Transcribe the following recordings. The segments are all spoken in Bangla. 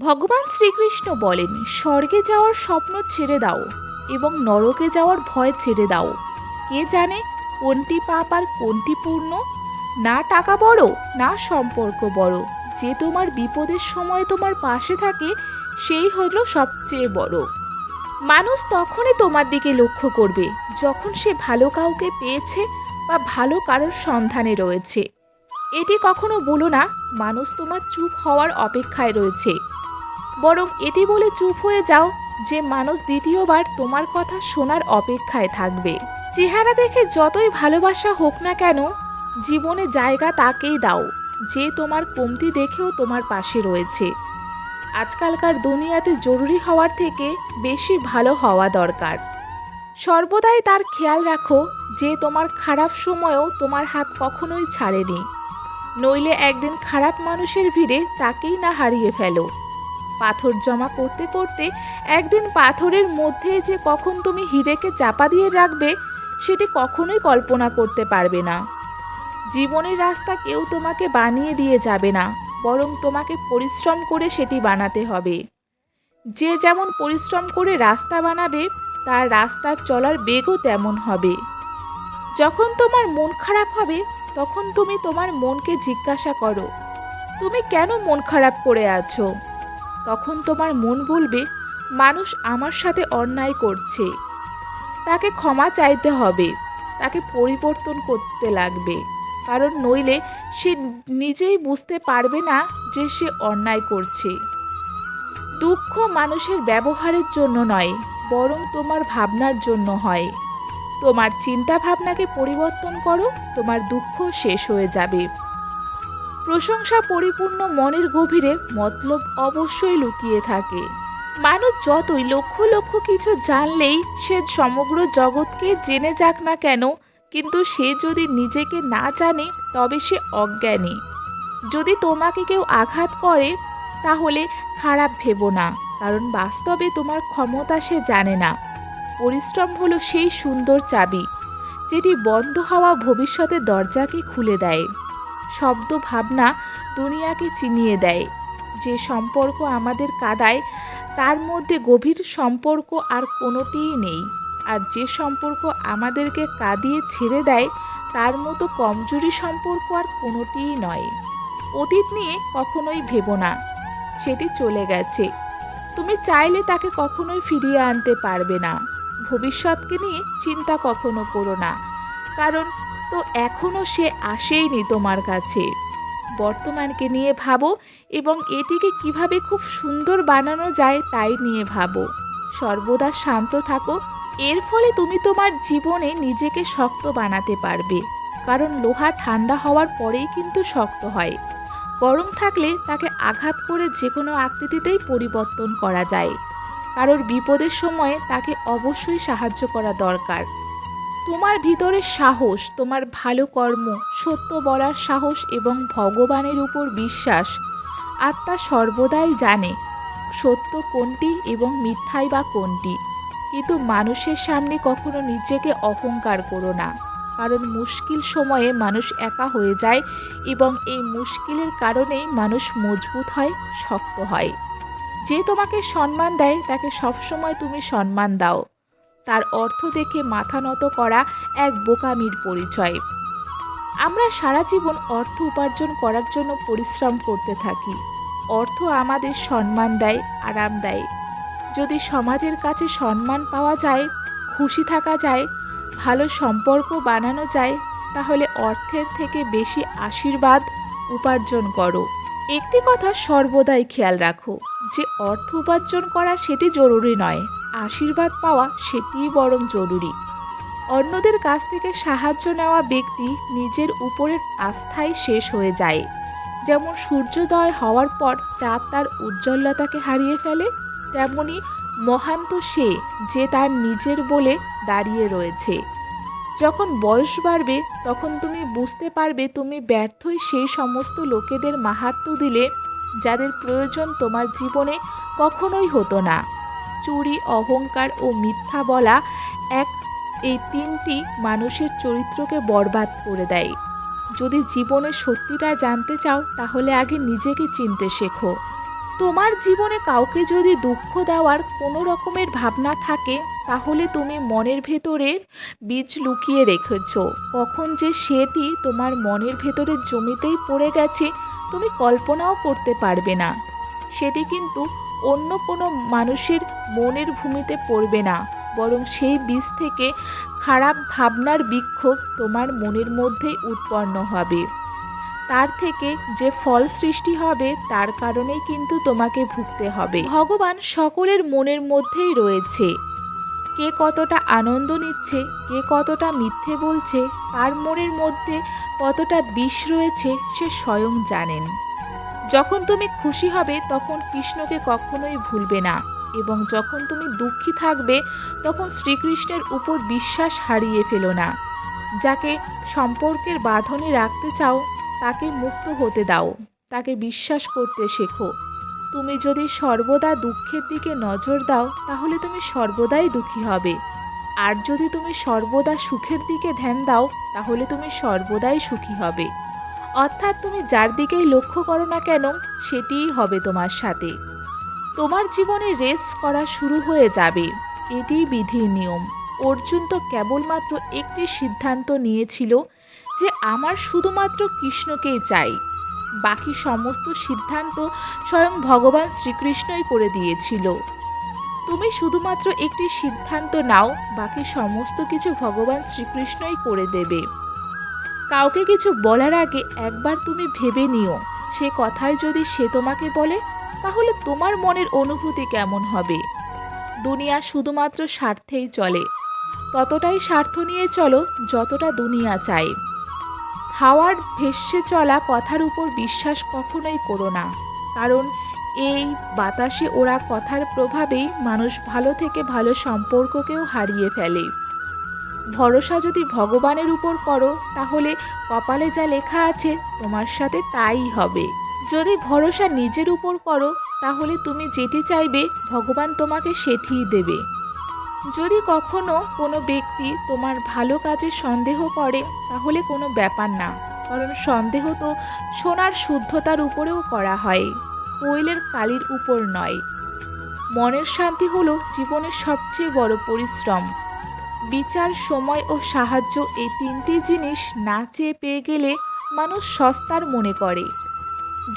ভগবান শ্রীকৃষ্ণ বলেন, স্বর্গে যাওয়ার স্বপ্ন ছেড়ে দাও এবং নরকে যাওয়ার ভয় ছেড়ে দাও। কে জানে কোনটি পাপ আর কোনটি পূর্ণ? না টাকা বড়, না সম্পর্ক বড়। যে তোমার বিপদের সময় তোমার পাশে থাকে, সেই হলো সবচেয়ে বড়। মানুষ তখনই তোমার দিকে লক্ষ্য করবে, যখন সে ভালো কাউকে পেয়েছে বা ভালো কারোর সন্ধানে রয়েছে। এটি কখনো বলো না, মানুষ তোমার চুপ হওয়ার অপেক্ষায় রয়েছে। বরং এটি বলে চুপ হয়ে যাও যে মানুষ দ্বিতীয়বার তোমার কথা শোনার অপেক্ষায় থাকবে। চেহারা দেখে যতই ভালোবাসা হোক না কেন, জীবনে জায়গা তাকেই দাও, যে তোমার কমতি দেখেও তোমার পাশে রয়েছে। আজকালকার দুনিয়াতে জরুরি হওয়ার থেকে বেশি ভালো হওয়া দরকার। সর্বদাই তার খেয়াল রাখো যে তোমার খারাপ সময়েও তোমার হাত কখনোই ছাড়েনি। নইলে একদিন খারাপ মানুষের ভিড়ে তাকেই না হারিয়ে ফেলো। পাথর জমা করতে করতে একদিন পাথরের মধ্যে যে কখন তুমি হিরেকে চাপা দিয়ে রাখবে, সেটি কখনোই কল্পনা করতে পারবে না। জীবনের রাস্তা কেউ তোমাকে বানিয়ে দিয়ে যাবে না, বরং তোমাকে পরিশ্রম করে সেটি বানাতে হবে। যে যেমন পরিশ্রম করে রাস্তা বানাবে, তার রাস্তার চলার বেগও তেমন হবে। যখন তোমার মন খারাপ হবে, তখন তুমি তোমার মনকে জিজ্ঞাসা করো, তুমি কেন মন খারাপ করে আছো? তখন তোমার মন বলবে, মানুষ আমার সাথে অন্যায় করছে। তাকে ক্ষমা চাইতে হবে। তাকে পরিবর্তন করতে লাগবে। কারণ নইলে সে নিজেই বুঝতে পারবে না যে সে অন্যায় করছে। দুঃখ মানুষের ব্যবহারের জন্য নয়, বরং তোমার ভাবনার জন্য হয়। তোমার চিন্তা ভাবনাকে পরিবর্তন করো, তোমার দুঃখ শেষ হয়ে যাবে। প্রশংসা পরিপূর্ণ মনের গভীরে মতলব অবশ্যই লুকিয়ে থাকে। মানুষ যতই লক্ষ লক্ষ কিছু জানলেই সে সমগ্র জগৎকে জেনে যাক না কেন, কিন্তু সে যদি নিজেকে না জানে, তবে সে অজ্ঞানী। যদি তোমাকে কেউ আঘাত করে, তাহলে খারাপ ভেবো না, কারণ বাস্তবে তোমার ক্ষমতা সে জানে না। পরিশ্রম হলো সেই সুন্দর চাবি, যেটি বন্ধ হওয়া ভবিষ্যতের দরজাকে খুলে দেয়। শব্দ ভাবনা দুনিয়াকে চিনিয়ে দেয়। যে সম্পর্ক আমাদের কাদায়, তার মধ্যে গভীর সম্পর্ক আর কোনোটিই নেই। আর যে সম্পর্ক আমাদেরকে কাঁদিয়ে ছেড়ে দেয়, তার মতো কমজোরি সম্পর্ক আর কোনোটিই নয়। অতীত নিয়ে কখনোই ভেবো না। সেটি চলে গেছে। তুমি চাইলে তাকে কখনোই ফিরিয়ে আনতে পারবে না। ভবিষ্যৎকে নিয়ে চিন্তা কখনো করো না। কারণ তো এখনও সে আসেইনি তোমার কাছে। বর্তমানকে নিয়ে ভাবো এবং এটিকে কীভাবে খুব সুন্দর বানানো যায় তাই নিয়ে ভাবো। সর্বদা শান্ত থাকো, এর ফলে তুমি তোমার জীবনে নিজেকে শক্ত বানাতে পারবে। কারণ লোহা ঠান্ডা হওয়ার পরেই কিন্তু শক্ত হয়। গরম থাকলে তাকে আঘাত করে যে কোনো আকৃতিতেই পরিবর্তন করা যায়। কারোর বিপদের সময়ে তাকে অবশ্যই সাহায্য করা দরকার। তোমার ভিতরে সাহস, তোমার ভালো কর্ম, সত্য বলার সাহস এবং ভগবানের উপর বিশ্বাস। আত্মা সর্বদাই জানে সত্য কোনটি এবং মিথ্যাই বা কোনটি। কিন্তু মানুষের সামনে কখনো নিজেকে অহংকার করো না। কারণ মুশকিল সময়ে মানুষ একা হয়ে যায় এবং এই মুশকিলের কারণেই মানুষ মজবুত হয়, শক্ত হয়। যে তোমাকে সম্মান দেয়, তাকে সবসময় তুমি সম্মান দাও। তার অর্থ দেখে মাথা নত করা এক বোকামির পরিচয়। আমরা সারা জীবন অর্থ উপার্জন করার জন্য পরিশ্রম করতে থাকি। অর্থ আমাদের সম্মান দেয়, আরাম দেয়। যদি সমাজের কাছে সম্মান পাওয়া যায়, খুশি থাকা যায়, ভালো সম্পর্ক বানানো যায়, তাহলে অর্থের থেকে বেশি আশীর্বাদ উপার্জন করো। একটি কথা সর্বদাই খেয়াল রাখো, যে অর্থ উপার্জন করা সেটি জরুরি নয়, আশীর্বাদ পাওয়া সেটিই বরং জরুরি। অন্যদের কাছ থেকে সাহায্য নেওয়া ব্যক্তি নিজের উপরের আস্থাই শেষ হয়ে যায়। যেমন সূর্যোদয় হওয়ার পর চাঁদ তার উজ্জ্বলতাকে হারিয়ে ফেলে, তেমনি মহান্ত সে যে তার নিজের বলে দাঁড়িয়ে রয়েছে। যখন বয়স বাড়বে, তখন তুমি বুঝতে পারবে তুমি ব্যর্থই সেই সমস্ত লোকেদের মাহাত্ম্য দিলে, যাদের প্রয়োজন তোমার জীবনে কখনোই হতো না। চুরি, অহংকার ও মিথ্যা বলা এক, এই তিনটি মানুষের চরিত্রকে বরবাদ করে দেয়। যদি জীবনের সত্যিটা জানতে চাও, তাহলে আগে নিজেকে চিনতে শেখো। তোমার জীবনে কাউকে যদি দুঃখ দেওয়ার কোনো রকমের ভাবনা থাকে তাহলে তুমি মনের ভেতরের বীজ লুকিয়ে রেখেছ। কখন যে সেটি তোমার মনের ভেতরে জমিতেই পড়ে গেছে, তুমি কল্পনাও করতে পারবে না। সেটি কিন্তু অন্য কোনো মানুষের মনের ভূমিতে পড়বে না, বরং সেই বীজ থেকে খারাপ ভাবনার বিক্ষোভ তোমার মনের মধ্যেই উৎপন্ন হবে। তার থেকে যে ফল সৃষ্টি হবে, তার কারণেই কিন্তু তোমাকে ভুগতে হবে। ভগবান সকলের মনের মধ্যেই রয়েছে। কে কতটা আনন্দ নিচ্ছে, কে কতটা মিথ্যে বলছে, কার মনের মধ্যে কতটা বিষ রয়েছে, সে স্বয়ং জানেন। যখন তুমি খুশি হবে, তখন কৃষ্ণকে কখনোই ভুলবে না এবং যখন তুমি দুঃখী থাকবে, তখন শ্রীকৃষ্ণের উপর বিশ্বাস হারিয়ে ফেলো না। যাকে সম্পর্কের বাঁধনে রাখতে চাও, তাকে মুক্ত হতে দাও, তাকে বিশ্বাস করতে শেখো। তুমি যদি সর্বদা দুঃখের দিকে নজর দাও, তাহলে তুমি সর্বদাই দুঃখী হবে। আর যদি তুমি সর্বদা সুখের দিকে ধ্যান দাও, তাহলে তুমি সর্বদাই সুখী হবে। অর্থাৎ তুমি যার দিকেই লক্ষ্য করো না কেন, সেটিই হবে তোমার সাথে। তোমার জীবনে রেস করা শুরু হয়ে যাবে। এটিই বিধির নিয়ম। অর্জুন তো কেবলমাত্র একটি সিদ্ধান্ত নিয়েছিল যে, আমার শুধুমাত্র কৃষ্ণকেই চাই। বাকি সমস্ত সিদ্ধান্ত স্বয়ং ভগবান শ্রীকৃষ্ণই করে দিয়েছিল। তুমি শুধুমাত্র একটি সিদ্ধান্ত নাও, বাকি সমস্ত কিছু ভগবান শ্রীকৃষ্ণই করে দেবে। কাউকে কিছু বলার আগে একবার তুমি ভেবে নিও। সে কথায় যদি সে তোমাকে বলে, তাহলে তোমার মনের অনুভূতি কেমন হবে? দুনিয়া শুধুমাত্র স্বার্থেই চলে। ততটাই স্বার্থ নিয়ে চলো, যতটা দুনিয়া চায়। হাওয়ার ভেসে চলা কথার উপর বিশ্বাস কখনোই করো না। কারণ এই বাতাসে ওরা কথার প্রভাবেই মানুষ ভালো থেকে ভালো সম্পর্ককেও হারিয়ে ফেলে। ভরসা যদি ভগবানের উপর করো, তাহলে কপালে যা লেখা আছে তোমার সাথে তাই হবে। যদি ভরসা নিজের উপর করো, তাহলে তুমি যেটি চাইবে, ভগবান তোমাকে সেটিই দেবে। যদি কখনো কোনো ব্যক্তি তোমার ভালো কাজে সন্দেহ করে, তাহলে কোনো ব্যাপার না। কারণ সন্দেহ তো সোনার শুদ্ধতার উপরেও করা হয়, কোয়েলের কালির উপর নয়। মনের শান্তি হলো জীবনের সবচেয়ে বড় পরিশ্রম। বিচার, সময় ও সাহায্য এই তিনটি জিনিস না চেয়ে পেয়ে গেলে মানুষ সস্তার মনে করে।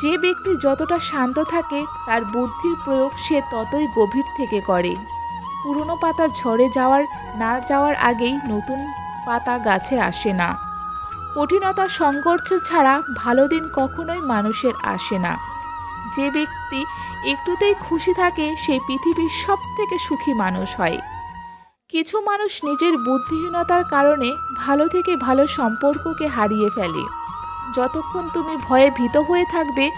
যে ব্যক্তি যতটা শান্ত থাকে, তার বুদ্ধির প্রয়োগ সে ততই গভীর থেকে করে। পুরনো পাতা ঝরে যাওয়ার, না যাওয়ার আগেই নতুন পাতা গাছে আসে না। কঠিনতা সংঘর্ষ ছাড়া ভালো দিন কখনোই মানুষের আসে না। যে ব্যক্তি একটুতেই খুশি থাকে, সেই পৃথিবীর সব থেকে সুখী মানুষ হয়। কিছু মানুষ নিজের বুদ্ধিহীনতার কারণে ভালো থেকে ভালো সম্পর্ককে হারিয়ে ফেলে। যতক্ষণ তুমি ভয়ে ভীত হয়ে থাকবে,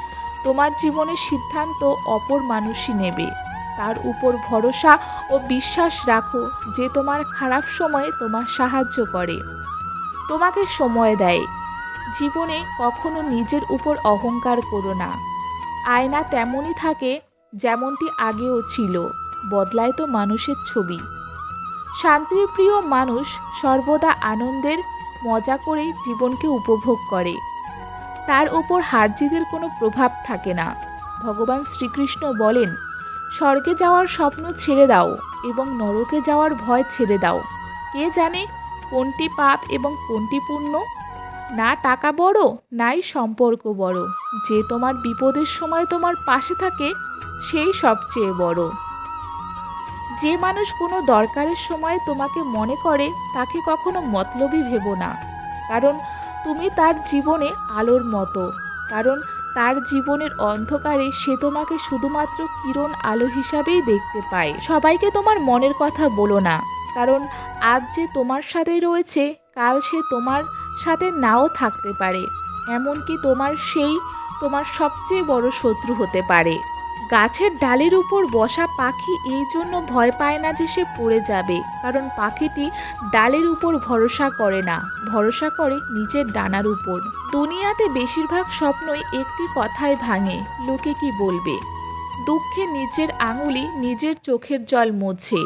তোমার জীবনের সিদ্ধান্ত অপর মানুষই নেবে। তার উপর ভরসা ও বিশ্বাস রাখো যে তোমার খারাপ সময়ে তোমার সাহায্য করে। তোমাকে সময় দেয়। জীবনে কখনো নিজের উপর অহংকার করো না। আয়না তেমনই থাকে যেমনটি আগেও ছিল, বদলায় তো মানুষের ছবি। শান্তির প্রিয় মানুষ সর্বদা আনন্দের মজা করেই জীবনকে উপভোগ করে। তার উপর হারজিতের কোনো প্রভাব থাকে না। ভগবান শ্রীকৃষ্ণ বলেন স্বর্গে যাওয়ার স্বপ্ন ছেড়ে দাও এবং নরকে যাওয়ার ভয় ছেড়ে দাও। কে জানে কোনটি পাপ এবং কোনটি পুণ্য? না টাকা বড়, নাই সম্পর্ক বড়। যে তোমার বিপদের সময় তোমার পাশে থাকে, সেই সবচেয়ে বড়। যে মানুষ কোনো দরকারের সময় তোমাকে মনে করে, তাকে কখনো মতলবই ভেবো না। কারণ তুমি তার জীবনে আলোর মতো। কারণ তার জীবনের অন্ধকারে সে তোমাকে শুধুমাত্র কিরণ আলো হিসাবেই দেখতে পায়। সবাইকে তোমার মনের কথা বলো না, কারণ আজ যে তোমার সাথে রয়েছে, কাল সে তোমার সাথে নাও থাকতে পারে। এমনকি তোমার সেই তোমার সবচেয়ে বড় শত্রু হতে পারে। গাছের ডালের উপর বসা পাখি এই জন্য ভয় পায় না যে সে পড়ে যাবে, কারণ পাখিটি ডালের উপর ভরসা করে না, ভরসা করে নিজের ডানার উপর। দুনিয়াতে বেশিরভাগ স্বপ্নই একটি কথায় ভাঙে, লোকে কি বলবে? দুঃখে নিজের আঙুলি নিজের চোখের জল মোছে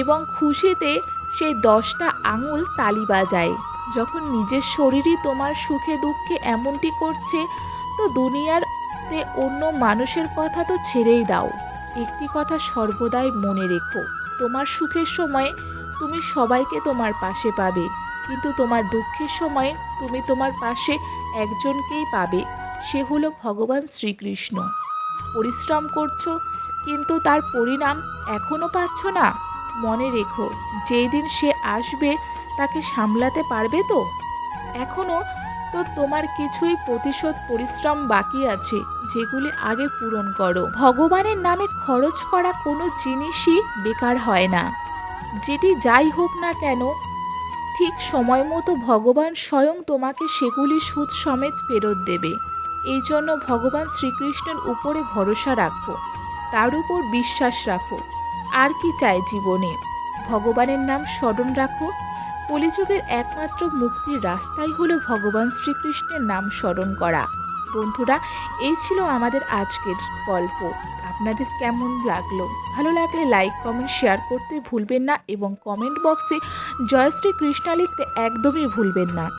এবং খুশিতে সেই দশটা আঙুল তালি বাজায়। যখন নিজের শরীরই তোমার সুখে দুঃখে এমনটি করছে, তো দুনিয়ার আস্তে অন্য মানুষের কথা তো ছেড়েই দাও। একটি কথা সর্বদাই মনে রেখো, তোমার সুখের সময়ে তুমি সবাইকে তোমার পাশে পাবে, কিন্তু তোমার দুঃখের সময়ে তুমি তোমার পাশে একজনকেই পাবে, সে হলো ভগবান শ্রীকৃষ্ণ। পরিশ্রম করছ, কিন্তু তার পরিণাম এখনও পাচ্ছ না? মনে রেখো, যেই দিন সে আসবে, তাকে সামলাতে পারবে তো? এখনও তো তোমার কিছুই প্রতিশোধ পরিশ্রম বাকি আছে, যেগুলি আগে পূরণ করো। ভগবানের নামে খরচ করা কোনো জিনিসই বেকার হয় না। যেটি যাই হোক না কেন, ঠিক সময় মতো ভগবান স্বয়ং তোমাকে সেগুলি সুদ সমেত ফেরত দেবে। এই জন্য ভগবান শ্রীকৃষ্ণের উপরে ভরসা রাখো, তার উপর বিশ্বাস রাখো। আর কি চাই জীবনে? ভগবানের নাম স্মরণ রাখো কলিযুগের একমাত্র মুক্তির রাস্তাই হলো ভগবান শ্রীকৃষ্ণের নাম স্মরণ করা। বন্ধুরা, এই ছিল আমাদের আজকের গল্প। আপনাদের কেমন লাগল? ভালো লাগলে লাইক কমেন্ট শেয়ার করতে ভুলবেন না এবং কমেন্ট বক্সে জয় শ্রী কৃষ্ণা লিখতে একদমই ভুলবেন না।